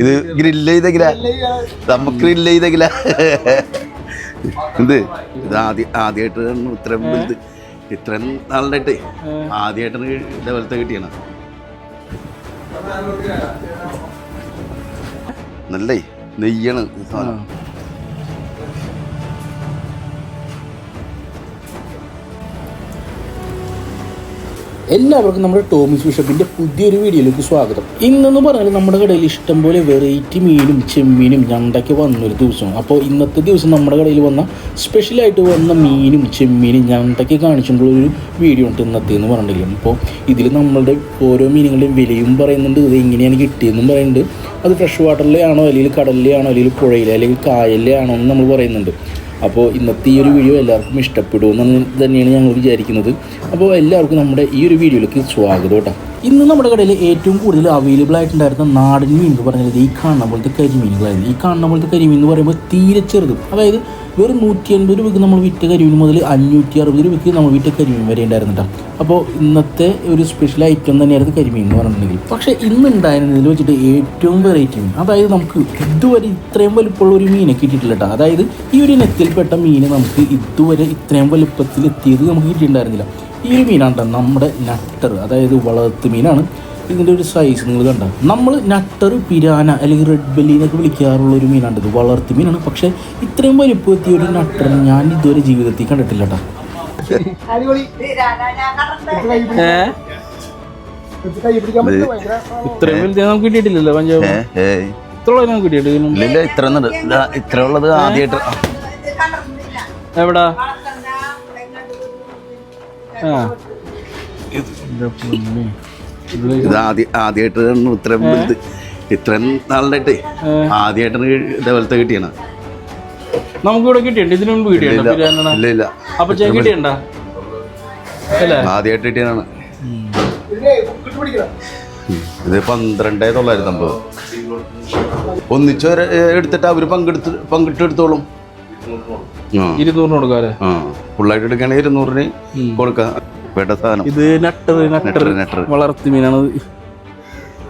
ഇത് ഗ്രില്ല് ചെയ്തെങ്കില? നമുക്ക് ഗ്രില്ല് ചെയ്തെങ്കില? എന്ത്? ഇത് ആദ്യ ആദ്യമായിട്ട് ഇത്രയും വലുത് ഇത്രയും നാളുണ്ടായിട്ട് ആദ്യമായിട്ടാണ് ഇതേപോലത്തെ കിട്ടിയാണ് നല്ലേ? നെയ്യാണ് സാധനം. എല്ലാവർക്കും നമ്മുടെ ടോമിസ് ബിഷപ്പിന്റെ പുതിയൊരു വീഡിയോയിലേക്ക് സ്വാഗതം. ഇന്നെന്ന് പറഞ്ഞാൽ നമ്മുടെ കടയിൽ ഇഷ്ടംപോലെ വെറൈറ്റി മീനും ചെമ്മീനും ഞണ്ടൊക്കെ വന്നൊരു ദിവസമാണ്. അപ്പോൾ ഇന്നത്തെ ദിവസം നമ്മുടെ കടയിൽ വന്ന സ്പെഷ്യലായിട്ട് വന്ന മീനും ചെമ്മീനും ഞണ്ടൊക്കെ കാണിച്ചിട്ടുള്ള ഒരു വീഡിയോ ഉണ്ട് ഇന്നത്തെ എന്ന് പറഞ്ഞിട്ടില്ല. അപ്പോൾ ഇതിൽ നമ്മളുടെ ഓരോ മീനുകളുടെയും വിലയും പറയുന്നുണ്ട്. ഇത് എങ്ങനെയാണ് കിട്ടിയതെന്നും പറയുന്നുണ്ട്. അത് ഫ്രഷ് വാട്ടറിലെ ആണോ അല്ലെങ്കിൽ കടലിലെ ആണോ അല്ലെങ്കിൽ പുഴയിലെ അല്ലെങ്കിൽ കായലിലെ ആണോ എന്ന് നമ്മൾ പറയുന്നുണ്ട്. അപ്പോൾ ഇന്നത്തെ ഈ ഒരു വീഡിയോ എല്ലാവർക്കും ഇഷ്ടപ്പെടുമെന്ന് തന്നെയാണ് ഞങ്ങൾ വിചാരിക്കുന്നത്. അപ്പോൾ എല്ലാവർക്കും നമ്മുടെ ഈ ഒരു വീഡിയോയിലേക്ക് സ്വാഗതം കേട്ടോ. ഇന്ന് നമ്മുടെ കടയിൽ ഏറ്റവും കൂടുതൽ അവൈലബിൾ ആയിട്ടുണ്ടായിരുന്ന നാടൻ മീൻ എന്ന് പറഞ്ഞാൽ ഈ കാണുന്ന പോലത്തെ കരിമീനുകളായിരുന്നു ഈ കാണുന്ന പോലത്തെ കരിമീൻ എന്ന് പറയുമ്പോൾ തീരെ ചെറുതും. അതായത് വെറും നൂറ്റി എൺപത് രൂപയ്ക്ക് നമ്മൾ വിറ്റ കരിമീൻ മുതൽ അഞ്ഞൂറ്റി അറുപത് രൂപയ്ക്ക് നമ്മൾ വിറ്റ കരിമീൻ വരെ ഉണ്ടായിരുന്നു കേട്ടോ. അപ്പോൾ ഇന്നത്തെ ഒരു സ്പെഷ്യൽ ഐറ്റം തന്നെയായിരുന്നു കരിമീൻ എന്ന് പറഞ്ഞിട്ടുണ്ടെങ്കിൽ. പക്ഷേ ഇന്ന് ഉണ്ടായിരുന്നതിൽ വെച്ചിട്ട് ഏറ്റവും വെറൈറ്റി മീൻ. അതായത് നമുക്ക് ഇതുവരെ ഇത്രയും വലുപ്പമുള്ള ഒരു മീനെ കിട്ടിയിട്ടില്ല കേട്ടോ. അതായത് ഈ ഒരു ഇനത്തിൽപ്പെട്ട മീനെ നമുക്ക് ഇതുവരെ ഇത്രയും വലുപ്പത്തിൽ എത്തിയത് നമുക്ക് കിട്ടിയിട്ടുണ്ടായിരുന്നില്ല. ഈ ഒരു മീനാണ് നമ്മുടെ നട്ടർ അതായത് വളർത്ത് മീനാണ്. ഇതിന്റെ ഒരു സൈസ് നിങ്ങൾ കണ്ട. നമ്മൾ നട്ടർ പിരാന അല്ലെങ്കിൽ റെഡ് ബെല്ലി എന്നൊക്കെ വിളിക്കാറുള്ള ഒരു മീനാണ് ഇത്. വളർത്ത് മീനാണ്. പക്ഷേ ഇത്രയും വലിപ്പത്തിയ ഒരു നട്ടർ ഞാൻ ഇതുവരെ ജീവിതത്തിൽ കണ്ടിട്ടില്ല കേട്ടോ ഇത്രയും വലുത് നമുക്ക് കിട്ടിയിട്ടില്ലല്ലോ പഞ്ചാബ്? ഇത്ര നമുക്ക് കിട്ടിയിട്ട് ഇല്ലില്ല ഇത്ര ഇത്ര ഉള്ളത് ആദ്യമായിട്ട് എവിടാ? ഇത് ആദ്യ ആദ്യമായിട്ട് ഇത്രയും വലുത് ഇത്രയും നാളിലായിട്ട് ആദ്യമായിട്ടാണ് ഇതേപോലത്തെ കിട്ടിയാണ് നമുക്ക് ഇവിടെ കിട്ടിയുണ്ട് ഇതിനു മുമ്പ് കിട്ടിയിട്ടില്ല അപ്പൊ കിട്ടിയണ്ട ആദ്യമായിട്ട് കിട്ടിയതാണ് ഇത് പന്ത്രണ്ടേ തൊള്ളായിരത്തി അമ്പത്. ഒന്നിച്ച് എടുത്തിട്ട് അവർ പങ്കെടുത്ത് പങ്കിട്ട് എടുത്തോളും. ഇരുന്നൂറിന് കൊടുക്കാല്ലേ ഫുള്ളായിട്ട് എടുക്കുകയാണെങ്കിൽ ഇരുന്നൂറിന് കൊടുക്കാം. വേണ്ട സാധനം. ഇത് നട്ടർ നട്ടർ നെട്ടർ വളർത്തി മീനാണ്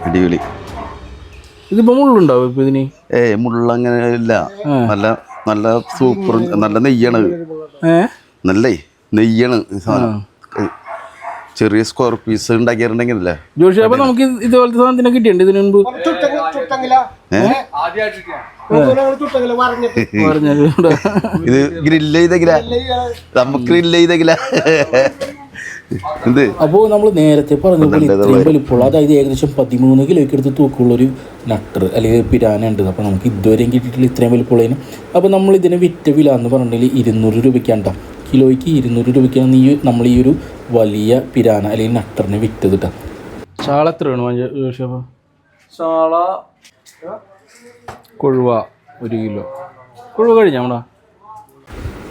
അടിപൊളി. ഇതിപ്പോ മുള്ളുണ്ടാവും ഇപ്പൊ ഇതിന്? ഏ മുള്ളങ്ങനെ ഇല്ല. നല്ല നല്ല സൂപ്പർ നല്ല നെയ്യാണ്. നല്ലേ നെയ്യാണ് സാധനം. ചെറിയ സ്ക്വയർ പീസ് ഉണ്ടാക്കിയിട്ടുണ്ടെങ്കിൽ ജോഷി അപ്പൊ നമുക്ക് ഇതുപോലത്തെ സാധനത്തിനെ കിട്ടിയിട്ടുണ്ട് ഇതിനു മുമ്പ്. ഇത് ഗ്രില്ല് ചെയ്തെങ്കില? നമുക്ക് ഗ്രില്ല് ചെയ്തെങ്കില? എന്ത്? അപ്പോൾ നമ്മൾ നേരത്തെ പറഞ്ഞ പോലെ ഇത്രയും വലിപ്പമുള്ള അതായത് ഏകദേശം പതിമൂന്ന് കിലോയ്ക്ക് എടുത്ത് തൂക്കമുള്ള ഒരു നട്ടർ അല്ലെങ്കിൽ പിരാന ഉണ്ട്. അപ്പോൾ നമുക്ക് ഇതുവരെയും കിട്ടിയിട്ടില്ല ഇത്രയും വലിപ്പമുള്ളതിന്. അപ്പോൾ നമ്മൾ ഇതിനെ വിറ്റ വില എന്ന് പറഞ്ഞിട്ടുണ്ടെങ്കിൽ ഇരുന്നൂറ് രൂപയ്ക്കാണ് കിലോയ്ക്ക് ഇരുന്നൂറ് രൂപയ്ക്കാണ് ഈ നമ്മൾ ഈ ഒരു വലിയ പിരാന അല്ലെങ്കിൽ നട്ടറിനെ വിറ്റത് കേട്ടോ ചാള എത്ര വേണം ചാള കൊഴുവ ഒരു കിലോ. കൊഴുവ കഴിഞ്ഞാ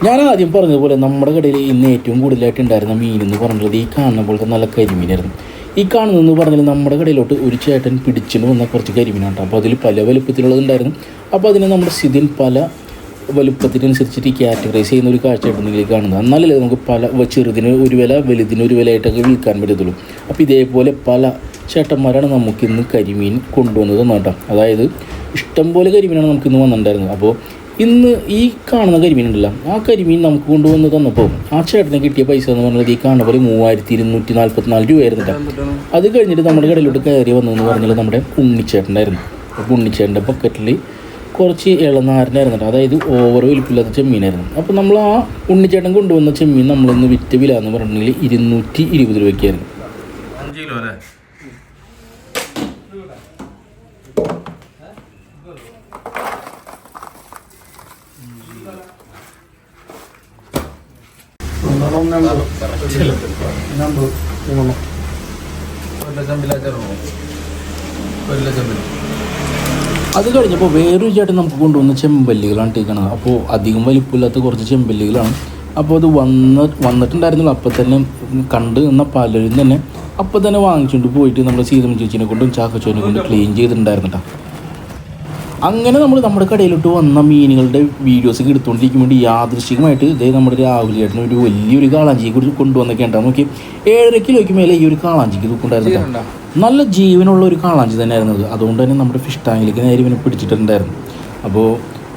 ഞാൻ ആദ്യം പറഞ്ഞതുപോലെ നമ്മുടെ കടയിൽ ഇന്ന് ഏറ്റവും കൂടുതലായിട്ട് ഉണ്ടായിരുന്ന മീൻ എന്ന് പറഞ്ഞത് ഈ കാണുന്ന പോലത്തെ നല്ല കരിമീനായിരുന്നു. ഈ കാണുന്നതെന്ന് പറഞ്ഞാൽ നമ്മുടെ കടയിലോട്ട് ഒരു ചേട്ടൻ പിടിച്ചിട്ട് വന്ന കുറച്ച് കരിമീനാണ് അപ്പോൾ അതിൽ പല വലുപ്പത്തിലുള്ളതുണ്ടായിരുന്നു. അപ്പോൾ അതിനെ നമ്മുടെ സ്ഥിതിയിൽ പല വലുപ്പത്തിനനുസരിച്ചിട്ട് കാറ്റഗറൈസ് ചെയ്യുന്ന ഒരു കാഴ്ചയായിട്ടാണ് കാണുന്നത്. എന്നാലല്ലേ നമുക്ക് പല ചെറുതിന് ഒരു വില വലുതിന് ഒരു വിലയായിട്ടൊക്കെ വിൽക്കാൻ പറ്റത്തുള്ളൂ. അപ്പോൾ ഇതേപോലെ പല ചേട്ടന്മാരാണ് നമുക്കിന്ന് കരിമീൻ കൊണ്ടുവന്നത് കേട്ടോ അതായത് ഇഷ്ടംപോലെ കരിമീനാണ് നമുക്കിന്ന് വന്നിട്ടുണ്ടായിരുന്നത്. അപ്പോൾ ഇന്ന് ഈ കാണുന്ന കരിമീൻ ഉണ്ടല്ലോ ആ കരിമീൻ നമുക്ക് കൊണ്ടുവന്ന് തന്നപ്പോൾ ആ ചേട്ടന് കിട്ടിയ പൈസ എന്ന് പറഞ്ഞത് ഈ കാണുന്ന പോലെ മൂവായിരത്തി ഇരുന്നൂറ്റി നാൽപ്പത്തിനാല് രൂപയായിരുന്നു അത് കഴിഞ്ഞിട്ട് നമ്മുടെ കടയിലോട്ട് കയറി വന്നതെന്ന് പറഞ്ഞാൽ നമ്മുടെ ഉണ്ണിച്ചേട്ടനായിരുന്നു അപ്പോൾ ഉണ്ണിച്ചേട്ടന്റെ ബക്കറ്റിൽ കുറച്ച് ഇളനാരനായിരുന്നു കേട്ടോ അതായത് ഓവർ വലിപ്പില്ലാത്ത ചെമ്മീനായിരുന്നു. അപ്പോൾ നമ്മൾ ആ ഉണ്ണിച്ചേട്ടൻ കൊണ്ടുവന്ന ചെമ്മീൻ നമ്മളിന്ന് വിറ്റ വില എന്ന് പറഞ്ഞിട്ടുണ്ടെങ്കിൽ ഇരുന്നൂറ്റി ഇരുപത് രൂപയ്ക്കായിരുന്നു. അത് കഴിഞ്ഞപ്പോൾ വേറൊരു ചേട്ടൻ നമുക്ക് കൊണ്ടുവന്ന ചെമ്പല്ലികളാണ് ടീക്കണത് അപ്പോൾ അധികം വലിപ്പമില്ലാത്ത കുറച്ച് ചെമ്പല്ലികളാണ്. അപ്പോൾ അത് വന്ന് വന്നിട്ടുണ്ടായിരുന്നില്ല. അപ്പോൾ തന്നെ കണ്ട് നിന്ന പലരും തന്നെ അപ്പോൾ തന്നെ വാങ്ങിച്ചുകൊണ്ട് പോയിട്ട് നമ്മുടെ സീതം ചേച്ചിനെ കൊണ്ടും ചാക്കച്ചോനെ കൊണ്ടും ക്ലീൻ ചെയ്തിട്ടുണ്ടായിരുന്നു കേട്ടോ അങ്ങനെ നമ്മൾ നമ്മുടെ കടയിലോട്ട് വന്ന മീനുകളുടെ വീഡിയോസ് ഒക്കെ എടുത്തുകൊണ്ടിരിക്കുമ്പോൾ യാദൃശികമായിട്ട് ഇതേ നമ്മുടെ രാഹുലി ചേട്ടൻ ഒരു വലിയൊരു കാളാഞ്ചിയെ കുറിച്ച് കൊണ്ടുവന്നൊക്കെ ഉണ്ടാവും നോക്കി ഏഴര കിലോയ്ക്ക് മേലെ ഈ ഒരു കാളാഞ്ചിക്ക് തൂക്കുണ്ടായിരുന്നു. നല്ല ജീവനുള്ള ഒരു കാളാഞ്ചി തന്നെയായിരുന്നു അത്. അതുകൊണ്ട് തന്നെ നമ്മുടെ ഫിഷ് ടാങ്കിലേക്ക് നേരെ ഇവനെ പിടിച്ചിട്ടുണ്ടായിരുന്നു. അപ്പോൾ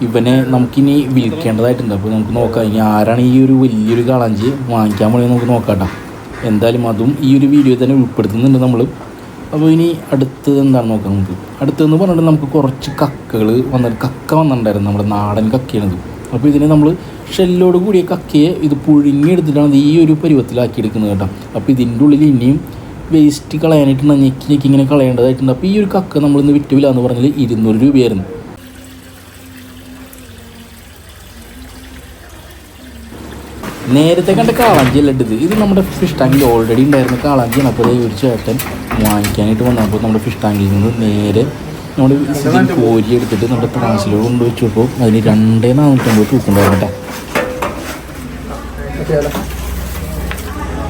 ഇവനെ നമുക്കിനി വിൽക്കേണ്ടതായിട്ടുണ്ട്. അപ്പോൾ നമുക്ക് നോക്കാം ഇനി ആരാണ് ഈ ഒരു വലിയൊരു കാളാഞ്ചി വാങ്ങിക്കാൻ പോയി നമുക്ക് നോക്കാം എന്തായാലും അതും ഈ ഒരു വീഡിയോ തന്നെ ഉൾപ്പെടുത്തുന്നുണ്ട് നമ്മൾ അപ്പോൾ ഇനി അടുത്തത് എന്താണ് നോക്കാം നമുക്ക്? അടുത്തതെന്ന് പറഞ്ഞിട്ട് നമുക്ക് കുറച്ച് കക്കകൾ വന്നിട്ട് കക്ക വന്നിട്ടുണ്ടായിരുന്നു നമ്മുടെ നാടൻ കക്കയാണിത്. അപ്പോൾ ഇതിനെ നമ്മൾ ഷെല്ലോട് കൂടിയ കക്കയെ ഇത് പുഴുങ്ങിയെടുത്തിട്ടാണ് ഈ ഒരു പരുവത്തിലാക്കി എടുക്കുന്നത് കേട്ടോ. അപ്പോൾ ഇതിന്റെ ഉള്ളിൽ ഇനിയും വേസ്റ്റ് കളയാനായിട്ടുണ്ട് ഞെക്കി ഞെക്കി ഇങ്ങനെ കളയേണ്ടതായിട്ടുണ്ട്. അപ്പോൾ ഈ ഒരു കക്ക നമ്മളിന്ന് വിറ്റുവില്ല എന്ന് പറഞ്ഞാൽ ഇരുന്നൂറ് രൂപയായിരുന്നു. നേരത്തെ കണ്ട കാളാഞ്ചി അല്ല ഇത്? ഇത് നമ്മുടെ ഫിഷ് ടാങ്കിൽ ഓൾറെഡി ഉണ്ടായിരുന്ന കാളാഞ്ചിയാണ്. അപ്പോൾ ഒരു ചേട്ടൻ വാങ്ങിക്കാനായിട്ട് വന്നപ്പോൾ നമ്മുടെ ഫിഷ് ടാങ്കിൽ നിന്ന് നേരെ നമ്മുടെ ഇതിൽ കോരി എടുത്തിട്ട് നമ്മുടെ ത്രാസിലോ കൊണ്ട് വെച്ചപ്പോൾ അതിന് രണ്ടേ നാനൂറ്റമ്പത് തൂക്കുണ്ടായിരുന്നു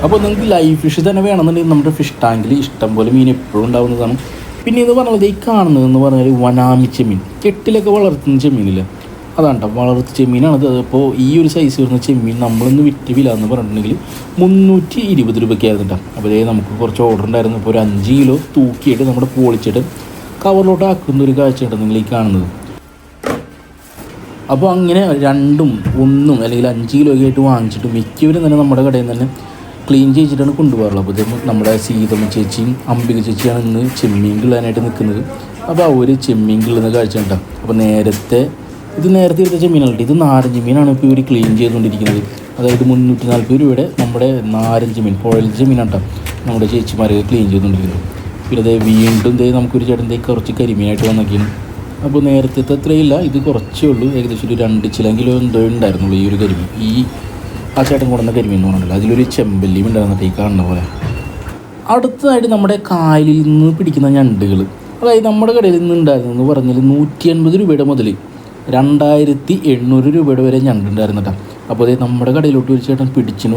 അപ്പോൾ നിങ്ങൾക്ക് ലൈഫ് ഫിഷ് തന്നെ വേണമെന്നുണ്ടെങ്കിൽ നമ്മുടെ ഫിഷ് ടാങ്കിൽ ഇഷ്ടം പോലെ മീൻ എപ്പോഴും ഉണ്ടാവുന്നതാണ്. പിന്നെ ഇത് പറഞ്ഞത് ഈ കാണുന്നതെന്ന് പറഞ്ഞാൽ വനാമി മീൻ കെട്ടിലൊക്കെ വളർത്തുന്ന ചെമ്മീനില്ല? അതാണ് കേട്ടോ വളർത്ത് ചെമ്മീനാണ് അതിപ്പോൾ ഈ ഒരു സൈസ് വരുന്ന ചെമ്മീൻ നമ്മളൊന്ന് വിറ്റ് വില എന്ന് പറഞ്ഞിട്ടുണ്ടെങ്കിൽ മുന്നൂറ്റി ഇരുപത് രൂപയ്ക്കായിരുന്നു കേട്ടോ അപ്പോൾ ഇതേ നമുക്ക് കുറച്ച് ഓർഡർ ഉണ്ടായിരുന്നു. ഇപ്പോൾ ഒരു അഞ്ച് കിലോ തൂക്കിയിട്ട് നമ്മുടെ പൊളിച്ചിട്ട് കവറിലോട്ട് ആക്കുന്ന ഒരു കാഴ്ചയാണ് നിങ്ങൾ ഈ കാണുന്നത്. അപ്പോൾ അങ്ങനെ രണ്ടും ഒന്നും അല്ലെങ്കിൽ അഞ്ച് കിലോ ആയിട്ട് വാങ്ങിച്ചിട്ട് മിക്കവരും തന്നെ നമ്മുടെ കടയിൽ നിന്ന് തന്നെ ക്ലീൻ ചെയ്തിട്ടാണ് കൊണ്ടുപോകാറുള്ളത്. അപ്പോൾ ഇത് നമ്മുടെ സീതമ്മ ചേച്ചിയും അംബിക ചേച്ചിയാണ് ഇന്ന് ചെമ്മീൻ കിള്ളാനായിട്ട് നിൽക്കുന്നത്. അപ്പോൾ ഒരു ചെമ്മീൻ കിള്ളുന്ന കാഴ്ച ഉണ്ടാകും അപ്പോൾ നേരത്തെ ഇത് നേരത്തെ എടുത്ത ചെമ്മീനല്ല ഇത് നാരഞ്ച് മീനാണ് ഇപ്പോൾ ഇവർ ക്ലീൻ ചെയ്തുകൊണ്ടിരിക്കുന്നത്. അതായത് മുന്നൂറ്റി നാൽപ്പത് രൂപയുടെ നമ്മുടെ നാരഞ്ച് മീൻ പുഴൽ മീനാട്ടോ നമ്മുടെ ചേച്ചിമാർ ക്ലീൻ ചെയ്തുകൊണ്ടിരിക്കുന്നത്. പിന്നെ അതേ വീണ്ടും ദേ നമുക്കൊരു ചേട്ടൻ ദേ കുറച്ച് കരിമീനായിട്ട് വന്നൊക്കെയാണ് അപ്പോൾ നേരത്തെ അത്രയില്ല ഇത് കുറച്ചേ ഉള്ളൂ. ഏകദേശം ഒരു രണ്ട് ചിലെങ്കിലും എന്തോ ഉണ്ടായിരുന്നുള്ളൂ ഈ ഒരു കരിമീൻ. ഈ ആ ചേട്ടൻ കൊണ്ടുവന്ന കരിമീൻ എന്ന് പറഞ്ഞില്ല അതിലൊരു ചെമ്പല്ലിയും ഉണ്ടായിരുന്നിട്ട് ഈ കാണുന്ന പോലെ. അടുത്തതായിട്ട് നമ്മുടെ കായലിൽ നിന്ന് പിടിക്കുന്ന ഞണ്ടുകൾ അതായത് നമ്മുടെ കടയിൽ നിന്ന് ഉണ്ടായിരുന്നു എന്ന് പറഞ്ഞാൽ നൂറ്റി എൺപത് രൂപയുടെ മുതൽ രണ്ടായിരത്തി എണ്ണൂറ് രൂപയുടെ വരെ ഞണ്ടുണ്ടായിരുന്നു കേട്ടോ. അപ്പോൾ അതേ നമ്മുടെ കടയിലോട്ട് ഒരു ചേട്ടൻ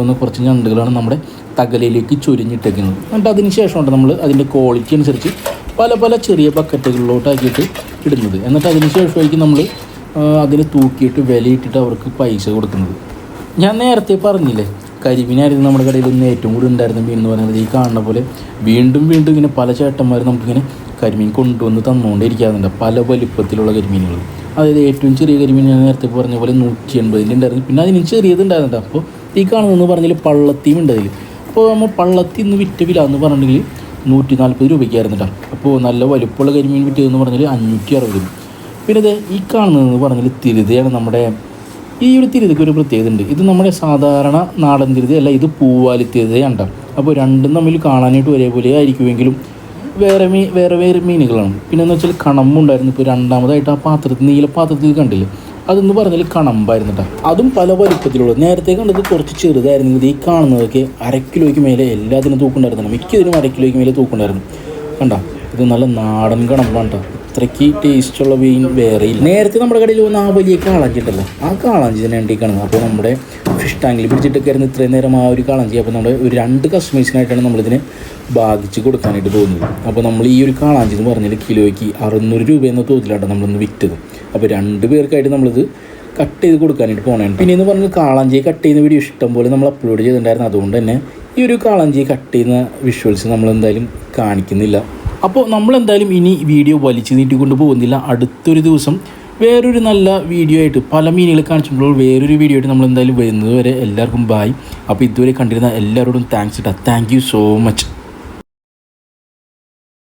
വന്ന കുറച്ച് ഞണ്ടുകളാണ് നമ്മുടെ തകലയിലേക്ക് ചൊരിഞ്ഞിട്ടേക്കുന്നത്. എന്നിട്ട് അതിന് ശേഷമുണ്ട് നമ്മൾ അതിന്റെ ക്വാളിറ്റി അനുസരിച്ച് പല പല ചെറിയ ബക്കറ്റുകളിലോട്ടാക്കിയിട്ട് ഇടുന്നത്. എന്നിട്ട് അതിന് ശേഷമായിരിക്കും നമ്മൾ അതിന് തൂക്കിയിട്ട് വിലയിട്ടിട്ട് അവർക്ക് പൈസ കൊടുക്കുന്നത്. ഞാൻ നേരത്തെ പറഞ്ഞില്ലേ കരിമീനായിരുന്നു നമ്മുടെ കടയിൽ ഇന്ന് ഏറ്റവും കൂടുതൽ ഉണ്ടായിരുന്ന മീൻ എന്ന് പറയുന്നത്. ഈ കാണുന്ന പോലെ വീണ്ടും വീണ്ടും ഇങ്ങനെ പല ചേട്ടന്മാർ നമുക്കിങ്ങനെ കരിമീൻ കൊണ്ടുവന്ന് തന്നുകൊണ്ടേ ഇരിക്കാറുണ്ട് പല വലിപ്പത്തിലുള്ള കരിമീനുകൾ. അതായത് ഏറ്റവും ചെറിയ കരിമീൻ ഞാൻ നേരത്തെ പറഞ്ഞ പോലെ നൂറ്റി എൺപതിന്റെ ഉണ്ടായിരുന്നു. പിന്നെ അതിന് ചെറിയത് ഉണ്ടായിരുന്നുണ്ട് അപ്പോൾ ഈ കാണുന്നതെന്ന് പറഞ്ഞാൽ പള്ളത്തിയും ഉണ്ട് അതിൽ അപ്പോൾ നമ്മൾ പള്ളത്തി ഇന്ന് വിറ്റ വില എന്ന് പറഞ്ഞിട്ടുണ്ടെങ്കിൽ നൂറ്റി നാൽപ്പത് രൂപയ്ക്കായിരുന്നു കേട്ടോ. അപ്പോൾ നല്ല വലുപ്പമുള്ള കരിമീൻ വിറ്റതെന്ന് പറഞ്ഞാൽ അഞ്ഞൂറ്റി അറുപത് രൂപ പിന്നെ ഇത് ഈ കാണുന്നതെന്ന് പറഞ്ഞാൽ തിരുതയാണ് നമ്മുടെ ഈ ഒരു തിരുതയ്ക്ക് ഒരു പ്രത്യേകത ഉണ്ട്. ഇത് നമ്മുടെ സാധാരണ നാടൻ തിരുതയല്ല ഇത് പൂവാലി തിരുതയാണ്. അപ്പോൾ രണ്ടും തമ്മിൽ കാണാനായിട്ട് ഒരേപോലെ ആയിരിക്കുമെങ്കിലും വേറെ മീ വേറെ വേറെ മീനുകളാണ്. പിന്നെ എന്ന് വെച്ചാൽ കണമ്പുണ്ടായിരുന്നു. ഇപ്പോൾ രണ്ടാമതായിട്ട് ആ പാത്രത്തിൽ നീല പാത്രത്തിൽ കണ്ടില്ലേ? അതെന്ന് പറഞ്ഞാൽ കണമ്പായിരുന്നു കേട്ടോ അതും പല വലുപ്പത്തിലുള്ള നേരത്തെ കണ്ടത് കുറച്ച് ചെറുതായിരുന്നു. ഇത് ഈ കാണുന്നതൊക്കെ അരക്കിലോയ്ക്ക് മേലെ എല്ലാത്തിനും തൂക്കുണ്ടായിരുന്നു മിക്കതിനും അരക്കിലോയ്ക്ക് മേലെ തൂക്കുണ്ടായിരുന്നു. കണ്ട? ഇത് നല്ല നാടൻ കണമ്പാണ് കേട്ടോ ഇത്രയ്ക്ക് ടേസ്റ്റുള്ള മീൻ വേറെ ഇല്ല. നേരത്തെ നമ്മുടെ കടയിൽ വന്ന ആ വലിയ കാളാഞ്ചി ഉണ്ടല്ലോ ആ കാളാഞ്ചി തന്നെ ഉണ്ടിക്കണം അപ്പോൾ നമ്മുടെ ഫിഷ് ടാങ്കിൽ പിടിച്ചിട്ടൊക്കെ ആയിരുന്നു ഇത്രയും നേരം ആ ഒരു കാളാഞ്ചി അപ്പോൾ നമ്മുടെ ഒരു രണ്ട് കസ്റ്റമേഴ്സിനായിട്ടാണ് നമ്മളിതിനെ ബാധിച്ച് കൊടുക്കാനായിട്ട് പോകുന്നത്. അപ്പോൾ നമ്മൾ ഈ ഒരു കാളാഞ്ചി എന്ന് പറഞ്ഞാൽ കിലോയ്ക്ക് അറുന്നൂറ് രൂപ എന്ന തോതിലാണ് നമ്മളിന്ന് വിറ്റത്. അപ്പോൾ രണ്ട് പേർക്കായിട്ട് നമ്മളിത് കട്ട് ചെയ്ത് കൊടുക്കാനായിട്ട് പോകണേ പിന്നെ എന്ന് പറഞ്ഞാൽ കാളാഞ്ചിയെ കട്ട് ചെയ്യുന്ന വീഡിയോ ഇഷ്ടം പോലെ നമ്മൾ അപ്ലോഡ് ചെയ്തിട്ടുണ്ടായിരുന്നു. അതുകൊണ്ട് തന്നെ ഈ ഒരു കാളാഞ്ചിയെ കട്ട് ചെയ്യുന്ന വിഷ്വൽസ് നമ്മൾ എന്തായാലും കാണിക്കുന്നില്ല. അപ്പോൾ നമ്മൾ എന്തായാലും ഇനി വീഡിയോ വലിച്ചു നീട്ടിക്കൊണ്ട് പോകുന്നില്ല. അടുത്തൊരു ദിവസം വേറൊരു നല്ല വീഡിയോ ആയിട്ട് പല മീനുകൾ കാണിച്ചിട്ടുള്ള വേറൊരു വീഡിയോ ആയിട്ട് നമ്മൾ എന്തായാലും വരുന്നത് വരെ എല്ലാവർക്കും ബായ് അപ്പോൾ ഇതുവരെ കണ്ടിരുന്ന എല്ലാവരോടും താങ്ക്സ് ഇട്ടാ താങ്ക് യു സോ മച്ച്